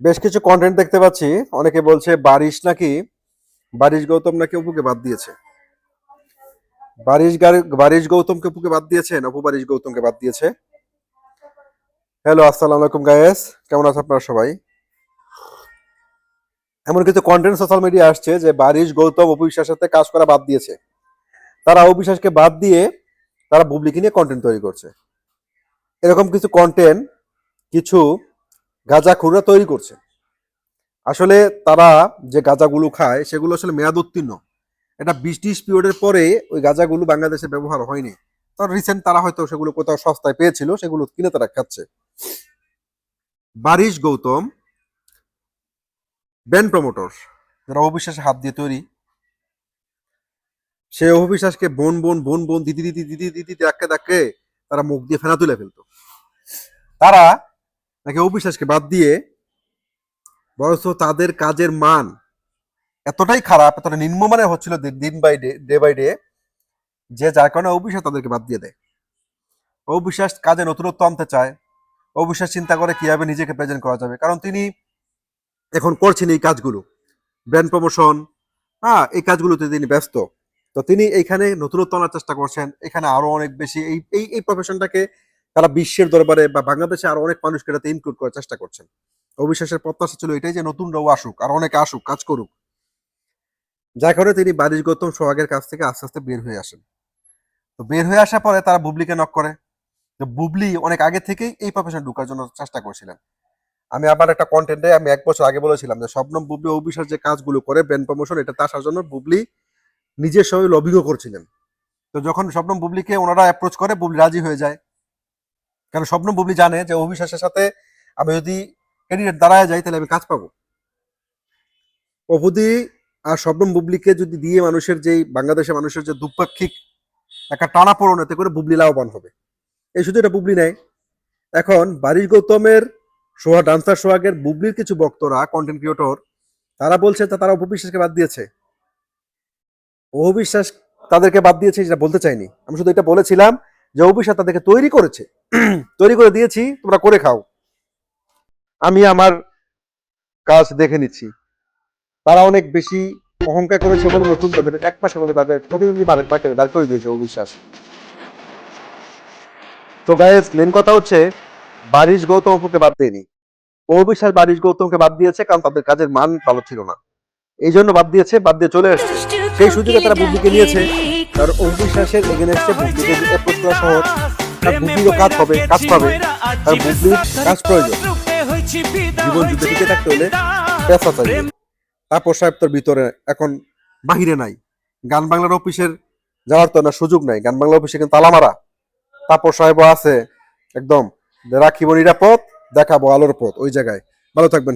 বেশ কিছু কন্টেন্ট দেখতে পাচ্ছি। অনেকে বলছে বারিশ নাকি? বারিশ গৌতম নাকি অপুকে বাদ দিয়েছে? বারিশ বারিশ গৌতমকে অপুকে বাদ দিয়েছে না অপু বারিশ গৌতমকে বাদ দিয়েছে। হ্যালো আসসালামু আলাইকুম গায়েস কেমন আছেন আপনারা সবাই? এমন কিছু কন্টেন্ট সোশ্যাল মিডিয়া আসছে যে বারিশ গৌতম অপু বিশ্বাসের সাথে কাজ করা বাদ দিয়েছে। তারা অপু বিশ্বাসকে বাদ দিয়ে তারা বুবলিকে নিয়ে কন্টেন্ট তৈরি করছে। এরকম কিছু কন্টেন্ট কিছু গাঁজাখুররা তৈরি করছে। আসলে তারা যে গাঁজাগুলো খায়, সেগুলো আসলে মেয়াদ উত্তীর্ণ। এটা ব্রিটিশ পিরিয়ডের পরে ওই গাঁজাগুলো বাংলাদেশে ব্যবহার হয়নি। তো রিসেন্ট তারা হয়তো সেগুলো কোথাও সস্তায় পেয়েছিল, সেগুলো কিনে তারা খাচ্ছে। বারিশ গৌতম ব্যান্ড প্রমোটর যারা অবিশ্বাসে হাত দিয়ে তৈরি। সে অবিশ্বাসকে বোন বোন বোন বোন দিদি দিদি দিদি দিদি ধাক্কে ধাক্কে তারা মুখ দিয়ে ফেনা তুলে ফেলতো। তারা নাকি অবিশ্বাসকে বাদ দিয়ে বরঞ্চ তাদের কাজের মান এতটাই খারাপ, এতটা নিম্নমানের হচ্ছিল দিন by day day by day, যে যার কারণে অবিশ্বাস তাদেরকে বাদ দিয়ে দেয়। অবিশ্বাস কাজে নতুনত্ব আনতে চায়। অবিশ্বাস চিন্তা করে কীভাবে নিজেকে প্রেজেন্ট করা যাবে। কারণ তিনি এখন করছেন এই কাজগুলো। ব্র্যান্ড প্রমোশন হ্যাঁ এই কাজগুলোতে তিনি ব্যস্ত। তো তিনি এইখানে নতুনত্ব আনার চেষ্টা করছেন। এখানে আরও অনেক বেশি। এই এই এই প্রফেশনটাকে তারা বিশ্বের দরবারে বা বাংলাদেশে আরও অনেক মানুষকে এটাতে ইনক্লুড করার চেষ্টা করছেন। অবিশ্বাসের প্রত্যাশা ছিল এটাই যে নতুন রাও আসুক, আর অনেকে আসুক, কাজ করুক। যার কারণে তিনি বারিশ গৌতম সোহাগের কাছ থেকে আস্তে আস্তে বের হয়ে আসেন। তো বের হয়ে আসার পরে তারা বুবলিকে নক করে। তো বুবলি অনেক আগে থেকেই এই প্রফেশন ঢুকার জন্য চেষ্টা করছিলেন। আমি আবার একটা কন্টেন্টে আমি এক বছর আগে বলেছিলাম যে স্বপ্নম বুবলি অবিশ্বাস যে কাজগুলো করে ব্র্যান্ড প্রমোশন এটা আসার জন্য বুবলি নিজের সঙ্গে লবিংও করছিলেন। তো যখন স্বপ্নম বুবলিকে ওনারা অ্যাপ্রোচ করে, বুবলি রাজি হয়ে যায়। কারণ স্বপ্ন বুবলি জানে যে অবিশ্বাসের সাথে আমি যদি ক্যান্ডিডেট দাঁড়ায় যাই, তাহলে আমি কাজ পাবো। অবধি আর স্বপ্নম বুবলিকে যদি দিয়ে মানুষের যেই, বাংলাদেশের মানুষের যে দুপাক্ষিক একটা টানা পড়ন এতে করে বুবলি লাভবান হবে। এই শুধু এটা বুবলি নেয় এখন বারিশ গৌতমের সোহা, ডান্সার সোহাগের বুবলির কিছু বক্তরা কন্টেন্ট ক্রিয়েটর তারা বলছে তারা উপবিশ্বাসকে বাদ দিয়েছে। অবিশ্বাস তাদেরকে বাদ দিয়েছে, সেটা বলতে চাইনি। আমি শুধু এটা বলেছিলাম যে অবিশ্বাস তাদেরকে তৈরি করেছে। তৈরি করে দিয়েছি, তোমরা করে খাও। আমি আমার কাজ দেখে নিচ্ছি। তারা অনেক বেশি অহংকার করেছে বলে নতুন তাদের এক মাসের মধ্যে তাদের প্রতিনিধি মার্কেটে দাঁড় করে দিয়েছে অবিশ্বাস তো গাইজ মেন কথা হচ্ছে, বারিশ গৌতম অপুকে বাদ দেয়নি। অবিশ্বাস বারিশ গৌতমকে বাদ দিয়েছে, কারণ তাদের কাজের মান ভালো ছিল না। এই জন্য বাদ দিয়েছে, বাদ দিয়ে চলে এসছে। সেই সুযোগে তারা বুদ্ধিকে নিয়েছে, কারণ অবিশ্বাসের এগেনস্টে বুদ্ধিকে করা সহজ তার বুদ্ধিরও কাজ হবে কাজ পাবে। তার বুদ্ধির কাজ প্রয়োজন। জীবন যুদ্ধে টিকে থাকতে হলে পেশা চাই তারপর সাহেব তোর ভিতরে এখন বাহিরে নাই। গান বাংলার অফিসের যাওয়ার তো না সুযোগ নাই। গান বাংলা অফিসে কিন্তু তালা মারা। তারপর সাহেবও আছে একদম। রাখিব নিরাপদ দেখাবো আলোর পথ ওই জায়গায়। ভালো থাকবেন